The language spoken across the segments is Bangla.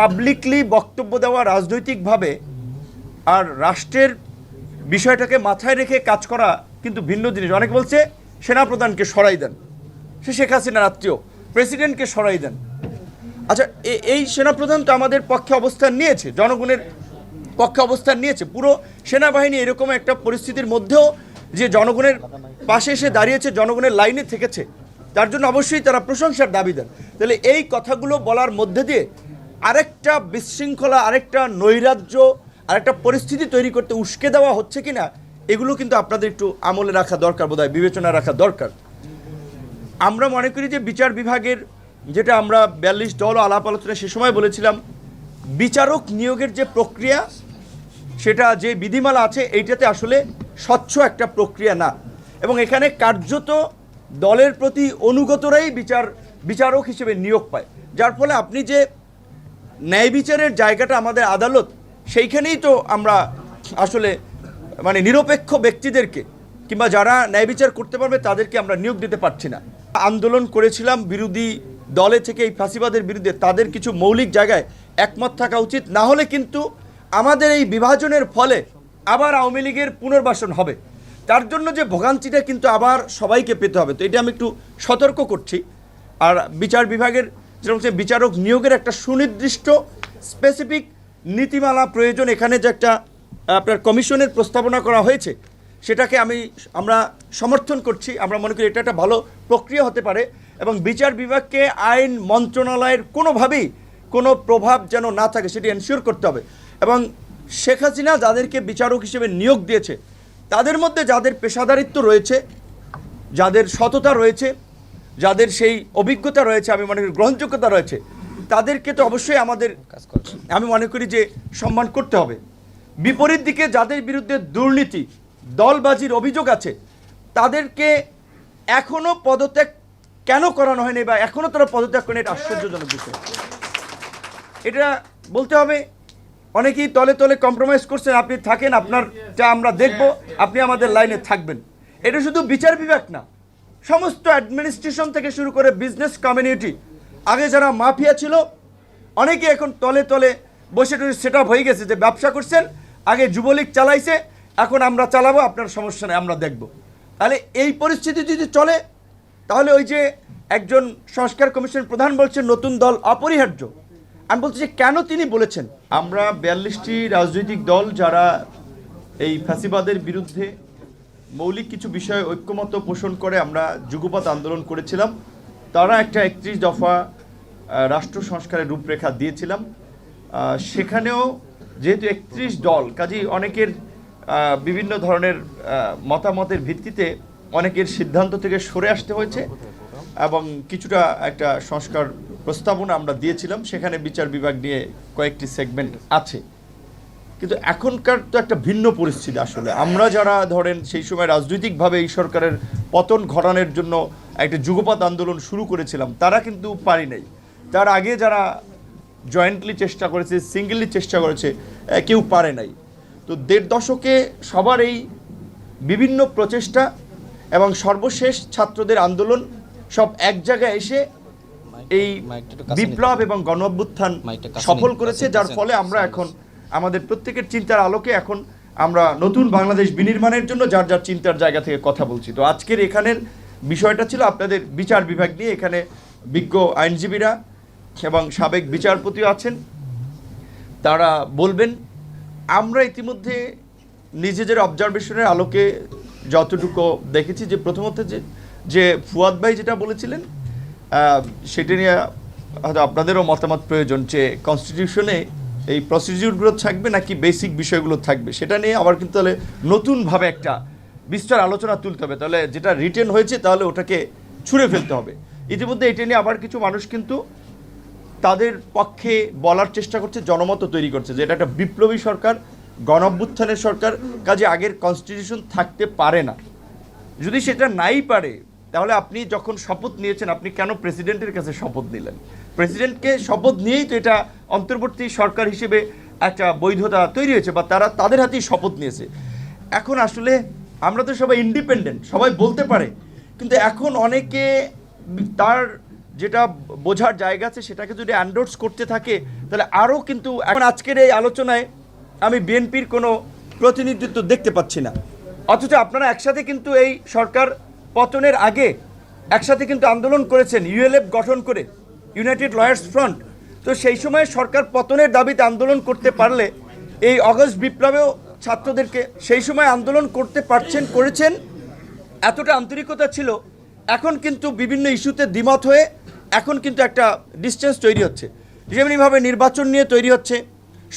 পাবলিকলি বক্তব্য দেওয়া রাজনৈতিকভাবে আর রাষ্ট্রের বিষয়টাকে মাথায় রেখে কাজ করা কিন্তু ভিন্ন জিনিস। অনেকে বলছে, সেনাপ্রধানকে সরাই দেন। সে শেখ হাসিনার আত্মীয়, প্রেসিডেন্টকে সরাই দেন। আচ্ছা এই সেনাপ্রধান তো আমাদের পক্ষে অবস্থান নিয়েছে, জনগণের পক্ষে অবস্থান নিয়েছে। পুরো সেনাবাহিনী এরকম একটা পরিস্থিতির মধ্যেও যে জনগণের পাশে এসে দাঁড়িয়েছে, জনগণের লাইনে থেকেছে, তার জন্য অবশ্যই তারা প্রশংসার দাবি দেন। তাহলে এই কথাগুলো বলার মধ্যে দিয়ে আরেকটা বিশৃঙ্খলা, আরেকটা নৈরাজ্য, আরেকটা পরিস্থিতি তৈরি করতে উস্কে দেওয়া হচ্ছে কিনা, এগুলো কিন্তু আপনাদের একটু আমলে রাখা দরকার বোধহয় বিবেচনা রাখা দরকার। আমরা মনে করি যে বিচার বিভাগের, যেটা আমরা বিয়াল্লিশ দল আলাপ আলোচনা সে সময় বলেছিলাম, বিচারক নিয়োগের যে প্রক্রিয়া, সেটা যে বিধিমালা আছে, এইটাতে আসলে স্বচ্ছ একটা প্রক্রিয়া না। এবং এখানে কার্যত দলের প্রতি অনুগতরাই বিচার, বিচারক হিসেবে নিয়োগ পায়। যার ফলে আপনি যে ন্যায় বিচারের জায়গাটা আমাদের আদালত, সেইখানেই তো আমরা আসলে মানে নিরপেক্ষ ব্যক্তিদেরকে কিংবা যারা ন্যায় বিচার করতে পারবে তাদেরকে আমরা নিয়োগ দিতে পারছি না। আন্দোলন করেছিলাম বিরোধী দলে থেকে এই ফাঁসিবাদের বিরুদ্ধে, তাদের কিছু মৌলিক জায়গায় একমত থাকা উচিত। না হলে কিন্তু আমাদের এই বিভাজনের ফলে আবার আওয়ামী লীগের পুনর্বাসন হবে। তার জন্য যে ভোগান্তিটা কিন্তু আবার সবাইকে পেতে হবে। তো এটা আমি একটু সতর্ক করছি। আর বিচার বিভাগের যেরকম হচ্ছে বিচারক নিয়োগের একটা সুনির্দিষ্ট স্পেসিফিক নীতিমালা প্রয়োজন এখানে যে একটা আপনার কমিশনের প্রস্তাবনা করা হয়েছে, সেটাকে আমি আমরা সমর্থন করছি, আমরা মনে করি এটা একটা ভালো প্রক্রিয়া হতে পারে এবং বিচার বিভাগকে আইন মন্ত্রণালয়ের কোনোভাবেই কোনো প্রভাব যেন না থাকে, সেটি এনশিওর করতে হবে। এবং শেখ হাসিনা যাদেরকে বিচারক হিসেবে নিয়োগ দিয়েছে, তাদের মধ্যে যাদের পেশাদারিত্ব রয়েছে, যাদের সততা রয়েছে যাদের সেই অভিজ্ঞতা রয়েছে আমি মনে করি গ্রহণযোগ্যতা রয়েছে তাদেরকে তো অবশ্যই আমাদের আমি মনে করি যে সম্মান করতে হবে। বিপরীত দিকে যাদের বিরুদ্ধে দুর্নীতি দলবাজির অভিযোগ আছে তাদেরকে এখনও পদত্যাগ কেন করানো হয়নি বা এখনও তারা পদত্যাগ করেনি এটা আশ্চর্যজনক বিষয়। এটা বলতে হবে অনেকেই তলে তলে কম্প্রোমাইজ করছেন আপনি থাকেন আপনারটা আমরা দেখব আপনি আমাদের লাইনে থাকবেন। এটা শুধু বিচার বিভাগ না সমস্ত অ্যাডমিনিস্ট্রেশন থেকে শুরু করে বিজনেস কমিউনিটি আগে যারা মাফিয়া ছিল, অনেকে এখন তলে তলে বসে টসে সেট আপ হয়ে গেছে যে ব্যবসা করছেন, আগে যুবলীগ চালাইছে, এখন আমরা চালাবো, আপনার সমস্যা নেই, আমরা দেখব। তাহলে এই পরিস্থিতি যদি চলে, তাহলে ওই যে একজন সংস্কার কমিশন প্রধান বলছেন, নতুন দল অপরিহার্য। আমি বলছি যে, কেন তিনি বলেছেন? আমরা বিয়াল্লিশটি রাজনৈতিক দল যারা এই ফ্যাসিবাদের বিরুদ্ধে মৌলিক কিছু বিষয়ে ঐক্যমত পোষণ করে আমরা যুগপৎ আন্দোলন করেছিলাম। তারা একটা একত্রিশ দফা রাষ্ট্র সংস্কারের রূপরেখা দিয়েছিলাম। সেখানেও যেহেতু একত্রিশ দল, কাজেই অনেকের বিভিন্ন ধরনের মতামতের ভিত্তিতে অনেকের সিদ্ধান্ত থেকে সরে আসতে হয়েছে এবং কিছুটা একটা সংস্কার প্রস্তাবনা আমরা দিয়েছিলাম। সেখানে বিচার বিভাগ নিয়ে কয়েকটি সেগমেন্ট আছে। কিন্তু এখনকার তো একটা ভিন্ন পরিস্থিতি আসলে। আমরা যারা ধরেন সেই সময় রাজনৈতিকভাবে এই সরকারের পতন ঘটানোর জন্য একটা যুগপাত আন্দোলন শুরু করেছিলাম তারা কিন্তু পারি নাই। তার আগে যারা জয়েন্টলি চেষ্টা করেছে সিঙ্গেলি চেষ্টা করেছে কেউ পারে নাই। তো দেড় দশকে সবার এই বিভিন্ন প্রচেষ্টা এবং সর্বশেষ ছাত্রদের আন্দোলন সব এক জায়গায় এসে এই বিপ্লব এবং গণ অভ্যুত্থান সফল করেছে যার ফলে আমরা এখন আমাদের প্রত্যেকের চিন্তার আলোকে এখন আমরা নতুন বাংলাদেশ বিনির্মাণের জন্য যার যার চিন্তার জায়গা থেকে কথা বলছি। তো আজকের এখানের বিষয়টা ছিল আপনাদের বিচার বিভাগ নিয়ে। এখানে বিজ্ঞ আইনজীবীরা এবং সাবেক বিচারপতিও আছেন। তারা বলবেন, আমরা ইতিমধ্যে নিজেদের অবজারভেশনের আলোকে যতটুকু দেখেছি যে প্রথমত যে যে ফুয়াদ ভাই যেটা বলেছিলেন সেটা নিয়ে হয়তো আপনাদেরও মতামত প্রয়োজন যে কনস্টিটিউশনে এই প্রসিডিউরগুলো থাকবে নাকি বেসিক বিষয়গুলো থাকবে? সেটা নিয়ে আবার কিন্তু তাহলে নতুনভাবে একটা বিস্তর আলোচনা তুলতে হবে। তাহলে যেটা রিটেন হয়েছে তাহলে ওটাকে ছুঁড়ে ফেলতে হবে। ইতিমধ্যে এটা নিয়ে আবার কিছু মানুষ কিন্তু তাদের পক্ষে বলার চেষ্টা করছে, জনমত তৈরি করছে যে এটা একটা বিপ্লবী সরকার, গণঅভ্যুত্থানের সরকার, কাজে আগের কনস্টিটিউশন থাকতে পারে না। যদি সেটা নাই পারে তাহলে আপনি যখন শপথ নিয়েছেন, আপনি কেন প্রেসিডেন্টের কাছে শপথ নিলেন? প্রেসিডেন্টকে শপথ নিয়েই তো এটা অন্তর্বর্তী সরকার হিসেবে একটা বৈধতা তৈরি হয়েছে, বা তারা তাদের হাতেই শপথ নিয়েছে। এখন আসলে আমরা তো সবাই ইন্ডিপেন্ডেন্ট সবাই বলতে পারে। কিন্তু এখন অনেকে তার যেটা বোঝার জায়গা আছে, সেটাকে যদি অ্যান্ডোর্স করতে থাকে, তাহলে আরও কিন্তু এখন আজকের এই আলোচনায় আমি বিএনপির কোনো প্রতিনিধিত্ব দেখতে পাচ্ছি না। অথচ আপনারা একসাথে কিন্তু এই সরকার পতনের আগে একসাথে কিন্তু আন্দোলন করেছেন, ইউএলএফ গঠন করে, ইউনাইটেড লয়ার্স ফ্রন্ট। তো সেই সময় সরকার পতনের দাবিতে আন্দোলন করতে পারলে, এই অগস্ট বিপ্লবেও ছাত্রদেরকে সেই সময় আন্দোলন করতে পারছেন, করেছেন। এতটা আন্তরিকতা ছিল, এখন কিন্তু বিভিন্ন ইস্যুতে দ্বিমত হয়ে এখন কিন্তু একটা ডিস্টেন্স তৈরি হচ্ছে। যেমনিভাবে নির্বাচন নিয়ে তৈরি হচ্ছে,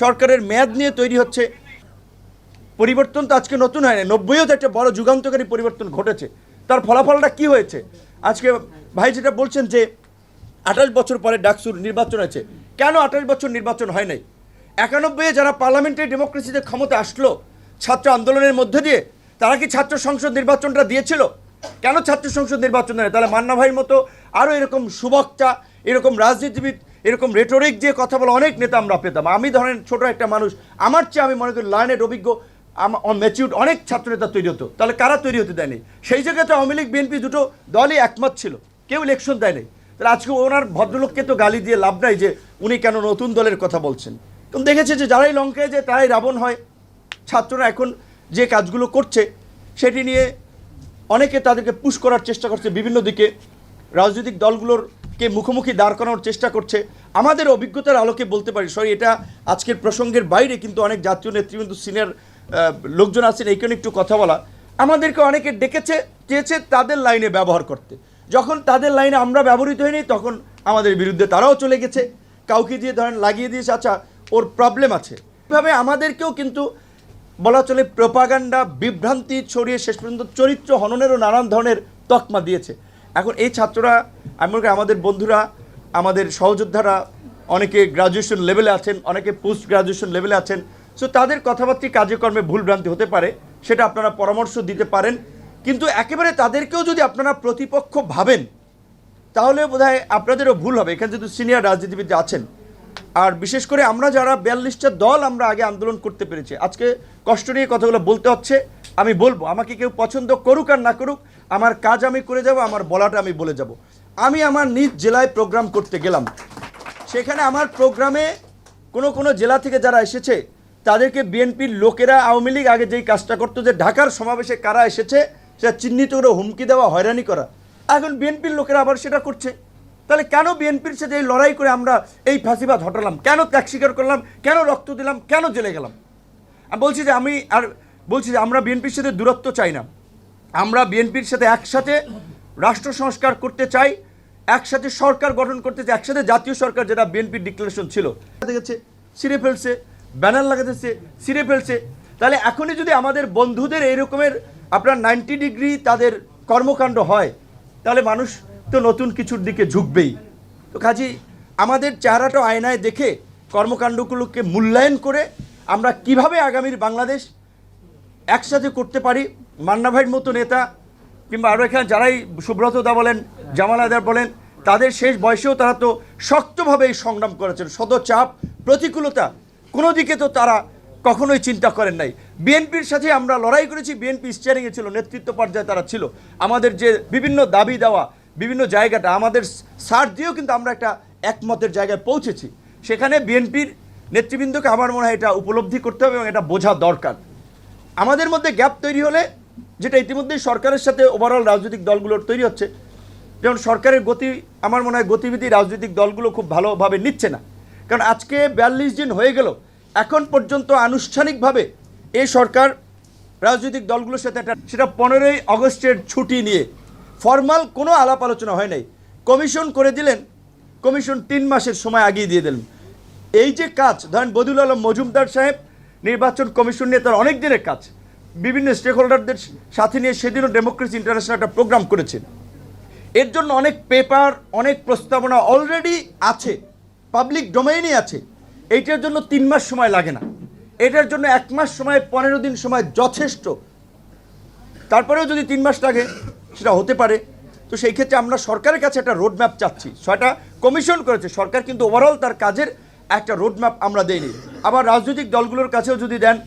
সরকারের মেয়াদ নিয়ে তৈরি হচ্ছে। পরিবর্তন তো আজকে নতুন হয় না, নব্বইও তো একটা বড় যুগান্তকারী পরিবর্তন ঘটেছে। তার ফলাফলটা কি হয়েছে? আজকে ভাই যেটা বলছেন যে আঠাশ বছর পরে ডাকসুর নির্বাচন আছে কেন আঠাশ বছর নির্বাচন হয় নাই? একানব্বই যারা পার্লামেন্টারি ডেমোক্রেসিতে ক্ষমতা আসলো, ছাত্র আন্দোলনের মধ্যে দিয়ে, তারা কি ছাত্র সংসদ নির্বাচনটা দিয়েছিল? কেন ছাত্র সংসদ নির্বাচন দেয় তাহলে মান্না ভাইয়ের মতো আরও এরকম সুবক্তা, এরকম রাজনীতিবিদ, এরকম রেটরিক দিয়ে কথা বলা অনেক নেতা আমরা পেতাম। আমি ধরেন ছোট একটা মানুষ, আমার চেয়ে আমি মনে করি লার্নের অভিজ্ঞ ম্যাচিউড অনেক ছাত্রনেতা তৈরি হতো। তাহলে কারা তৈরি হতে দেয়নি? সেই জায়গায় তো আওয়ামী লীগ, বিএনপি দুটো দলই একমত ছিল। কেউ ইলেকশন দেয়নি। তাহলে আজকে ওনার ভদ্রলোককে তো গালি দিয়ে লাভ নাই যে উনি কেন নতুন দলের কথা বলছেন। কারণ দেখেছে যে যারাই লঙ্কায় যে তারাই রাবণ হয়। ছাত্ররা এখন যে কাজগুলো করছে, সেটি নিয়ে অনেকে তাদেরকে পুশ করার চেষ্টা করছে বিভিন্ন দিকে। রাজনৈতিক দলগুলোর কে মুখোমুখি দাঁড় করানোর চেষ্টা করছে। আমাদের অভিজ্ঞতার আলোকে বলতে পারি, সরি, এটা আজকের প্রসঙ্গের বাইরে, কিন্তু অনেক জাতীয় নেতৃবৃন্দ সিনিয়র লোকজন আছেন এইখানে একটু কথা বলা। আমাদেরকে অনেকে ডেকেছে, চেয়েছে তাদের লাইনে ব্যবহার করতে। যখন তাদের লাইনে আমরা ব্যবহৃত হইনি তখন আমাদের বিরুদ্ধে তারাও চলে গেছে। কাউকে দিয়ে ধরেন লাগিয়ে দিয়েছে আচ্ছা ওর প্রবলেম আছে। এভাবে আমাদেরকেও কিন্তু বলা চলে প্রপাগান্ডা বিভ্রান্তি ছড়িয়ে শেষ পর্যন্ত চরিত্র হননেরও নানান ধরনের তকমা দিয়েছে। এখন এই ছাত্ররা, আমি মনে করি আমাদের বন্ধুরা, আমাদের সহযোদ্ধারা, অনেকে গ্রাজুয়েশন লেভেলে আছেন, অনেকে পোস্ট গ্রাজুয়েশন লেভেলে আছেন সো তাদের কথাবার্তা কার্যক্রমে ভুলভ্রান্তি হতে পারে, সেটা আপনারা পরামর্শ দিতে পারেন। কিন্তু একেবারে তাদেরকেও যদি আপনারা প্রতিপক্ষ ভাবেন তাহলে বোধহয় আপনাদেরও ভুল হবে। এখানে যেহেতু সিনিয়র রাজনীতিবিদ আছেন, আর বিশেষ করে আমরা যারা বিয়াল্লিশটা দল আমরা আগে আন্দোলন করতে পেরেছি। আজকে কষ্ট নিয়ে কথাগুলো বলতে হচ্ছে, আমি বলব, আমাকে কেউ পছন্দ করুক আর না করুক, আমার কাজ আমি করে যাব, আমার বলাটা আমি বলে যাব। আমি আমার নিজ জেলায় প্রোগ্রাম করতে গেলাম। সেখানে আমার প্রোগ্রামে কোনো কোনো জেলা থেকে যারা এসেছে তাদেরকে বিএনপির লোকেরা আওয়ামী লীগ আগে যেই কাজটা করতো যে ঢাকার সমাবেশে কারা এসেছে, সেটা চিহ্নিত করে হুমকি দেওয়া, হয়রানি করা। এখন বিএনপির লোকেরা আবার সেটা করছে। তাহলে কেন বিএনপির সাথে এই লড়াই করে আমরা এই ফাঁসিবাদ হটালাম? কেন ত্যাগ স্বীকার করলাম? কেন রক্ত দিলাম? কেন জেলে গেলাম? আমি বলছি যে আমি আর বলছি যে আমরা বিএনপির সাথে দূরত্ব চাই না। আমরা বিএনপির সাথে একসাথে রাষ্ট্র সংস্কার করতে চাই, একসাথে সরকার গঠন করতে চাই, একসাথে জাতীয় সরকার, যেটা বিএনপির ডিক্লারেশন ছিল। ছিঁড়ে ফেলছে। ব্যানার লাগাতেছে, ছিঁড়ে ফেলছে। তাহলে এখনই যদি আমাদের বন্ধুদের এই রকমের আপনার নাইনটি ডিগ্রি তাদের কর্মকাণ্ড হয়, তাহলে মানুষ তো নতুন কিছুর দিকে ঝুঁকবেই। তো কাজী, আমাদের চেহারাটা আয়নায় দেখে কর্মকাণ্ডগুলোকে মূল্যায়ন করে আমরা কীভাবে আগামীর বাংলাদেশ একসাথে করতে পারি? মান্না ভাইয়ের মতো নেতা, কিংবা আরও এখানে যারাই সুব্রত দা বলেন, জামাল আদার বলেন, তাদের শেষ বয়সেও তারা তো শক্তভাবে এই সংগ্রাম করেছেন। শত চাপ প্রতিকূলতা কোনো দিকে তো তারা কখনোই চিন্তা করেন নাই। বিএনপির সাথে আমরা লড়াই করেছি, বিএনপি স্টিয়ারিংয়ে ছিল, নেতৃত্ব পর্যায়ে তারা ছিল। আমাদের যে বিভিন্ন দাবি দেওয়া, বিভিন্ন জায়গাটা, আমাদের সার দিয়েও কিন্তু আমরা একটা একমতের জায়গায় পৌঁছেছি। সেখানে বিএনপির নেতৃবৃন্দকে আমার মনে হয় এটা উপলব্ধি করতে হবে এবং এটা বোঝা দরকার। আমাদের মধ্যে গ্যাপ তৈরি হলে, যেটা ইতিমধ্যেই সরকারের সাথে ওভারঅল রাজনৈতিক দলগুলোর তৈরি হচ্ছে, যেমন সরকারের গতি, আমার মনে হয় গতিবিধি রাজনৈতিক দলগুলো খুব ভালোভাবে নিচ্ছে না। কারণ আজকে বিয়াল্লিশ দিন হয়ে গেল এখন পর্যন্ত আনুষ্ঠানিকভাবে এই সরকার রাজনৈতিক দলগুলোর সাথে একটা সেটা পনেরোই আগস্টের ছুটি নিয়ে ফর্মাল কোনো আলাপ আলোচনা হয় নাই। কমিশন করে দিলেন, কমিশন তিন মাসের সময় আগিয়ে দিয়ে দিলেন। এই যে কাজ, ধরেন বদিউল আলম মজুমদার সাহেব নির্বাচন কমিশন নিয়ে তার অনেক দিনের কাজ। বিভিন্ন স্টেক হোল্ডারদের সাথে নিয়ে সেদিনও ডেমোক্রেসি ইন্টারন্যাশনাল একটা প্রোগ্রাম করেছেন এর জন্য অনেক পেপার অনেক প্রস্তাবনা অলরেডি আছে। পাবলিক ডোমেইনই আছে। এইটার জন্য তিন মাস সময় লাগে না। এটার জন্য এক মাস সময়, পনেরো দিন সময় যথেষ্ট। তারপরেও যদি তিন মাস লাগে, সেটা হতে পারে। তো সেই ক্ষেত্রে আমরা সরকারের কাছে একটা রোড ম্যাপ চাচ্ছি। সেটা কমিশন করেছে। সরকার কিন্তু ওভারঅল তার কাজের একটা রোড ম্যাপ আমরা দেইনি আবার রাজনৈতিক দলগুলোর কাছেও যদি দেন,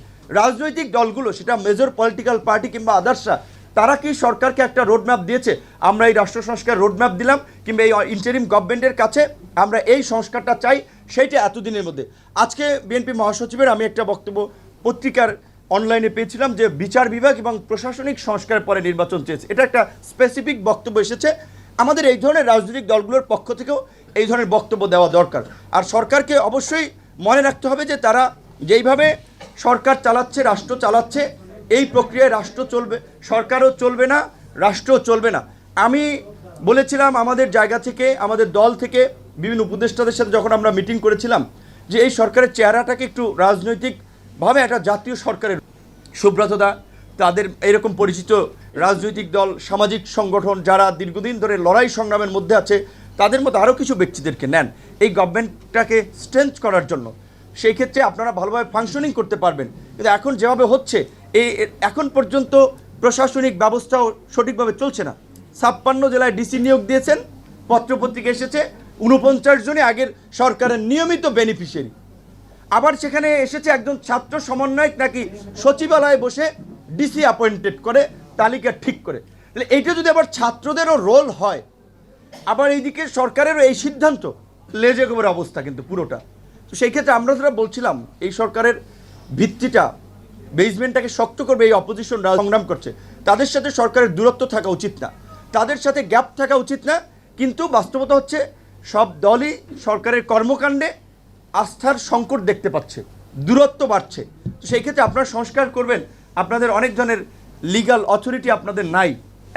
রাজনৈতিক দলগুলো, সেটা মেজর পলিটিক্যাল পার্টি কিংবা আদার্সরা তারা কি সরকারকে একটা রোডম্যাপ দিয়েছে? আমরা এই রাষ্ট্র সংস্কার রোডম্যাপ দিলাম, কিংবা এই ইন্টারিম গভর্নমেন্টের কাছে আমরা এই সংস্কারটা চাই। সেইটা এতদিনের মধ্যে। আজকে বিএনপি মহাসচিবের আমি একটা বক্তব্য পত্রিকার অনলাইনে পেয়েছিলাম যে বিচার বিভাগ এবং প্রশাসনিক সংস্কার পরে নির্বাচন চেয়েছে। এটা একটা স্পেসিফিক বক্তব্য এসেছে। আমাদের এই ধরনের রাজনৈতিক দলগুলোর পক্ষ থেকেও এই ধরনের বক্তব্য দেওয়া দরকার। আর সরকারকে অবশ্যই মনে রাখতে হবে যে তারা যেইভাবে সরকার চালাচ্ছে, রাষ্ট্র চালাচ্ছে, এই প্রক্রিয়ায় রাষ্ট্র চলবে, সরকারও চলবে না, রাষ্ট্রও চলবে না। আমি বলেছিলাম আমাদের জায়গা থেকে, আমাদের দল থেকে বিভিন্ন উপদেষ্টাদের সাথে যখন আমরা মিটিং করেছিলাম, যে এই সরকারের চেহারাটাকে একটু রাজনৈতিকভাবে একটা জাতীয় সরকারের সুব্রতদা তাদের এরকম পরিচিত রাজনৈতিক দল, সামাজিক সংগঠন যারা দীর্ঘদিন ধরে লড়াই সংগ্রামের মধ্যে আছে, তাদের মতো আরও কিছু ব্যক্তিদেরকে নেন এই গভর্নমেন্টটাকে স্ট্রেংথ করার জন্য। সেই ক্ষেত্রে আপনারা ভালোভাবে ফাংশনিং করতে পারবেন। কিন্তু এখন যেভাবে হচ্ছে, এই এখন পর্যন্ত প্রশাসনিক ব্যবস্থাও সঠিকভাবে চলছে না। ছাপ্পান্ন জেলায় ডিসি নিয়োগ দিয়েছেন, পত্রপত্রিকা এসেছে উনপঞ্চাশ জনে আগের সরকারের নিয়মিত বেনিফিশিয়ারি আবার সেখানে এসেছে একজন ছাত্র সমন্বয়ক নাকি সচিবালয়ে বসে ডিসি অ্যাপয়েন্টেড করে, তালিকা ঠিক করে। তাহলে এইটা যদি আবার ছাত্রদেরও রোল হয়, আবার এইদিকে সরকারেরও এই সিদ্ধান্ত, লেজে গোবর অবস্থা কিন্তু পুরোটা। তো সেই ক্ষেত্রে আমরা যারা বলছিলাম, এই সরকারের ভিত্তিটা বেসমেন্টটাকে শক্ত করবে এই অপোজিশন সংগ্রাম করছে। তাদের সাথে সরকারের দূরত্ব থাকা উচিত না। তাদের সাথে গ্যাপ থাকা উচিত না, কিন্তু বাস্তবতা হচ্ছে সব দলই সরকারের কর্মকাণ্ডে আস্থার সংকট দেখতে পাচ্ছে, দূরত্ব বাড়ছে। সেই ক্ষেত্রে আপনারা সংস্কার করবেন, আপনাদের অনেক ধরনের লিগাল অথরিটি আপনাদের নাই।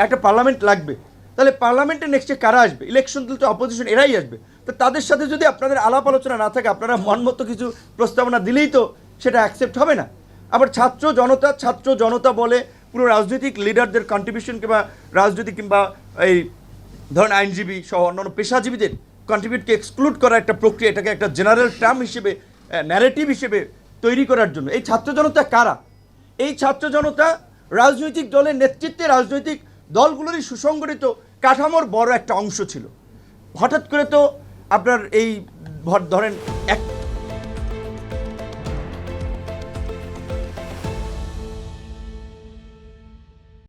একটা পার্লামেন্ট লাগবে। তাহলে পার্লামেন্টে নেক্সটে কারা আসবে? ইলেকশন তো অপোজিশন এরাই আসবে। তো তাদের সাথে যদি আপনাদের আলাপ আলোচনা না থাকে, আপনারা মনমতো কিছু প্রস্তাবনা দিলেই তো সেটা অ্যাকসেপ্ট হবে না। আবার ছাত্র জনতা ছাত্র জনতা বলে পুরো রাজনৈতিক লিডারদের কন্ট্রিবিউশন কিংবা রাজনৈতিক কিংবা এই ধরেন আইনজীবী সহ অন্যান্য পেশাজীবীদের কন্ট্রিবিউটকে এক্সক্লুড করা একটা প্রক্রিয়া, এটাকে একটা জেনারেল টার্ম হিসেবে ন্যারেটিভ হিসেবে তৈরি করার জন্য। এই ছাত্র জনতা কারা? এই ছাত্র জনতা রাজনৈতিক দলের নেতৃত্বে রাজনৈতিক দলগুলোরই সুসংগঠিত কাঠামোর বড় একটা অংশ ছিল। হঠাৎ করে তো আপনার এই ধরেন এক